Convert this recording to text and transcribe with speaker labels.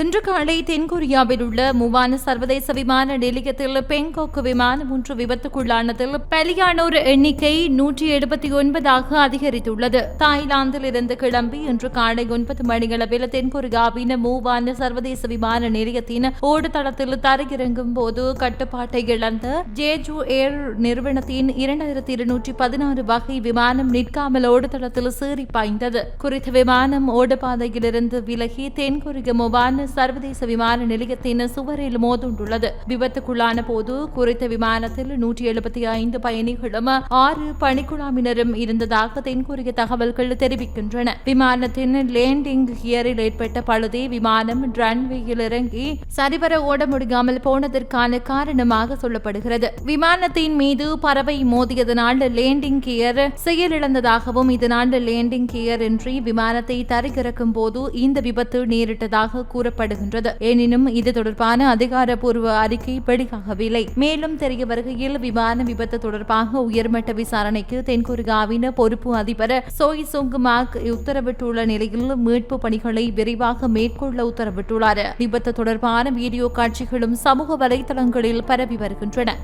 Speaker 1: இன்று காலை தென்கொரியாவில் உள்ள முவான சர்வதேச விமான நிலையத்தில் பெங்கோக்கு விமானம் ஒன்று விபத்துக்குள்ளானதில் பலியானோர் எண்ணிக்கை நூற்றி எழுபத்தி ஒன்பதாக அதிகரித்துள்ளது. தாய்லாந்தில் இருந்து கிளம்பி இன்று காலை ஒன்பது மணியளவில் தென்கொரியாவின் மூவான சர்வதேச விமான நிலையத்தின் ஓடுதளத்தில் தரையிறங்கும் போது கட்டுப்பாட்டை இழந்த ஜேஜு ஏர் நிறுவனத்தின் இரண்டாயிரத்தி இருநூற்றி பதினாறு வகை விமானம் நிற்காமல் ஓடுதளத்தில் சீறி பாய்ந்தது. குறித்த விமானம் ஓடுபாதையிலிருந்து விலகி தென்கொரிய முவான சர்வதேச விமான நிலையத்தின் சுவரில் மோதுண்டுள்ளது. விபத்துக்குள்ளான போது குறித்த விமானத்தில் நூற்றி எழுபத்தி ஐந்து பயணிகளும் ஆறு பணிக்குழாமினரும் இருந்ததாக தென்கொரிய தகவல்கள் தெரிவிக்கின்றன. விமானத்தின் லேண்டிங் கியரில் ஏற்பட்ட பழுதி விமானம் ரன்வேயில் இறங்கி சரிவர ஓட முடியாமல் போனதற்கான காரணமாக சொல்லப்படுகிறது. விமானத்தின் மீது பறவை மோதியதனால் லேண்டிங் கியர் செயலிழந்ததாகவும் இதனால் லேண்டிங் கியர் இன்றி விமானத்தை தரையிறக்கும் போது இந்த விபத்து நேரிட்டதாக கூறப்படுகின்றது எனினும் இது தொடர்பான அதிகாரப்பூர்வ அறிக்கை வெளியாகவில்லை. மேலும் தெரிய வருகையில் விமான விபத்து தொடர்பாக உயர்மட்ட விசாரணைக்கு தென்கொரியாவின் பொறுப்பு அதிபர் சோய் சுங் மாக் உத்தரவிட்டுள்ள நிலையில் மீட்பு பணிகளை விரைவாக மேற்கொள்ள உத்தரவிட்டுள்ளார். விபத்து தொடர்பான வீடியோ காட்சிகளும் சமூக வலைதளங்களில் பரவி வருகின்றன.